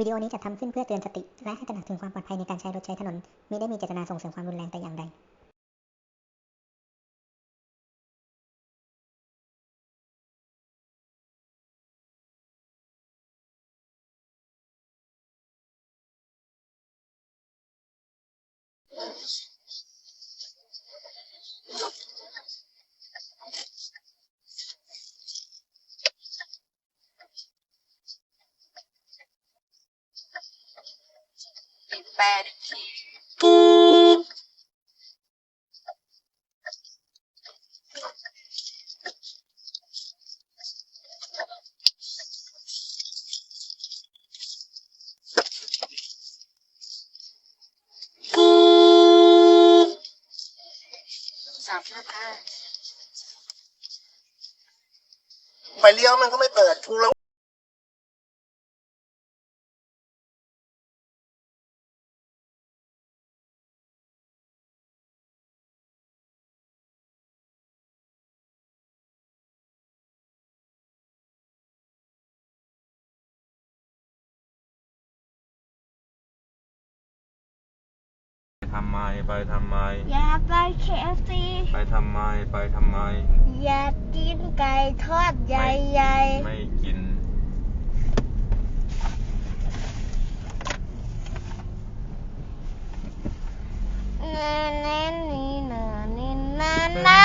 วิดีโอนี้จัดทำขึ้นเพื่อเตือนสติ และให้ตระหนักถึงความปลอดภัยในการใช้รถใช้ถนนมิได้มีเจตนาส่งเสริมความรุนแรงแต่อย่างใด แปดอีกทีสามห้าห้าไฟเลี้ยวมันก็ไม่เปิดกูแล้ว ทำไม ไปทำไม อย่าไปเคฟซีไปทำไม ไปทำไม อย่ากินไก่ทอดใหญ่ไม่กิน ๆเน้นเน้นนี่เน้นนี่นานะ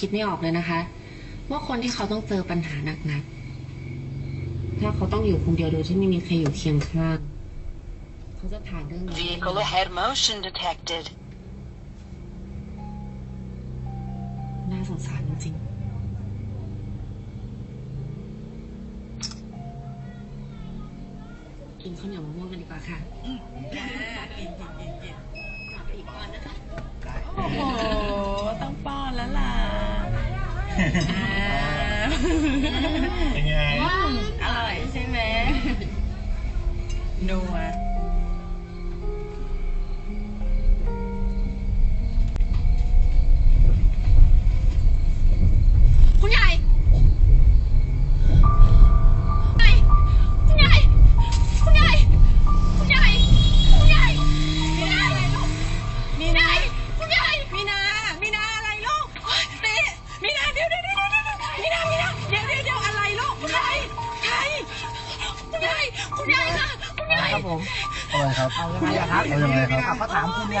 คิดไม่ออกเลยนะคะ ว่าคนที่เขาต้องเจอปัญหาหนักๆ ถ้าเขาต้องอยู่คนเดียวโดยที่ไม่มีใครอยู่เคียงข้าง เขาจะผ่านเรื่องนี้ได้ยัง Vehicle ไง ahead motion detected. น่าสงสารจริงๆกินข้าวเหนียวมะม่วงกันดีกว่าค่ะโอ้โหต้องป้อนแล้วล่ะ เป็นไงอร่ ครับเอายังไงครับเขาถามคุณไง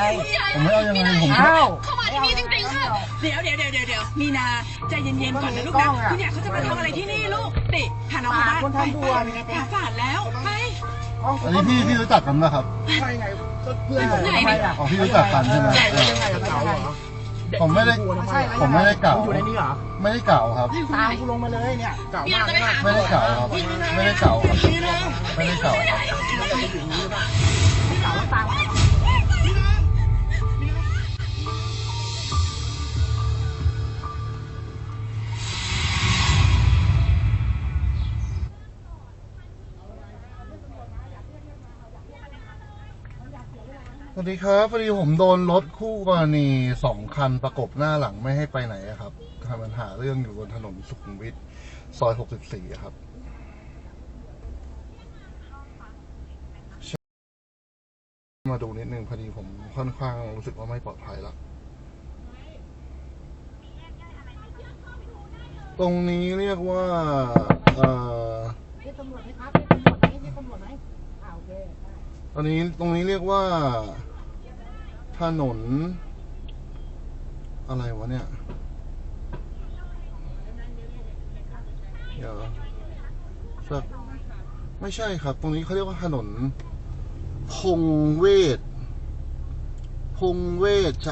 ผมไม่เอายังไงผมอ้าวเข้ามาที่นี่จริงๆค่ะเดี๋ยวเดี๋ยวเดี๋ยวเดี๋ยวเดี๋ยวมีนาใจเย็นๆก่อนนะลูกกล้นะองอะคุณอยากเขาจะมาทำอะไรที่นี่ลูกติพาน้องมาบ้านคนไปทำด่วนไปหาฝาดแล้วไปอันนี้พี่พี่รู้จักกันไหมครับใช่ไงก็เพื่อนไหนทำไมอะอ๋อพี่รู้จักกันใช่ไหมใช่ยังไงอะเก่าเหรอผมไม่ได้ใช่ผมไม่ได้เก่าอยู่ในนี้เหรอไม่ได้เก่าครับตามกูลงมาเลยเนี่ยเก่ามากเลยไม่ได้เก่าครับไม่ได้เก่าครับไม่ได้เก่าครับเก่าตามสวัสดีครับพอดีผมโดนรถคู่กรณีสองคันประกบหน้าหลังไม่ให้ไปไหนอะครับทำปัญหาเรื่องอยู่บนถนนสุขุมวิทซอย 64อะครับ มาดูนิดนึงพอดีผมค่อนข้างรู้สึกว่าไม่ปลอดภัยแล้วตรงนี้เรียกว่าเอ่อเรียกตำรวจไหมครับเรียกตำรวจไหมเรียกตำรวจไหมอ่าโอเคได้ตอนนี้ตรงนี้เรียกว่า ถนน อะไรวะเนี่ยเดี๋ยวสักไม่ใช่ครับ ตรงนี้เขาเรียกว่าถนน พงเวศ พงเวช